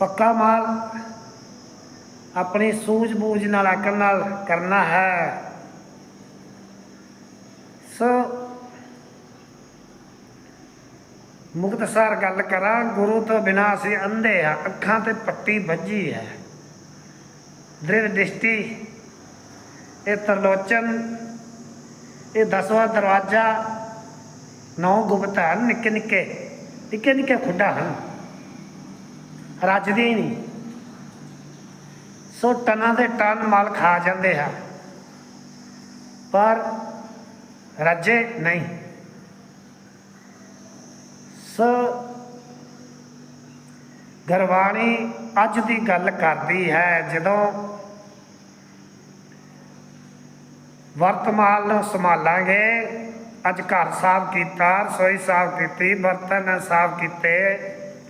ਪੱਕਾ ਮਾਲ ਆਪਣੀ ਸੂਝ-ਬੂਝ ਨਾਲ, ਅਕਲ ਨਾਲ ਕਰਨਾ ਹੈ। ਸੋ ਮੁਕਤਸਰ ਗੱਲ ਕਰਾਂ, ਗੁਰੂ ਤੋਂ ਬਿਨਾ ਅਸੀਂ ਅੰਧੇ ਆ ਅੱਖਾਂ ਤੇ ਪੱਟੀ ਵੱਜੀ ਹੈ। ਦ੍ਰਿਵ ਦ੍ਰਿਸ਼ਟੀ ਇਹ ਤਰਲੋਚਨ, ਇਹ ਦਸਵਾਂ ਦਰਵਾਜ਼ਾ, ਨੌ ਗੁਪਤ ਹਨ ਨਿੱਕੇ ਨਿੱਕੇ ਨਿੱਕੇ ਨਿੱਕੇ ਖੁੱਡਾ ਹਨ। ਰੱਜਦੀ ਹੀ ਨਹੀਂ। ਸੋ ਟਨਾਂ ਦੇ ਟਨ ਮਲ ਖਾ ਜਾਂਦੇ ਆ। ਪਰ ਰੱਜੇ ਨਹੀਂ। ਸੋ ਗਰਵਾਣੀ ਅੱਜ ਦੀ ਗੱਲ ਕਰਦੀ ਹੈ, ਜਦੋਂ ਵਰਤਮਾਨ ਨੂੰ ਸੰਭਾਲਾਂਗੇ। ਅੱਜ ਘਰ ਸਾਫ਼ ਕੀਤਾ, ਰਸੋਈ ਸਾਫ਼ ਕੀਤੀ, ਬਰਤਨ ਸਾਫ਼ ਕੀਤੇ।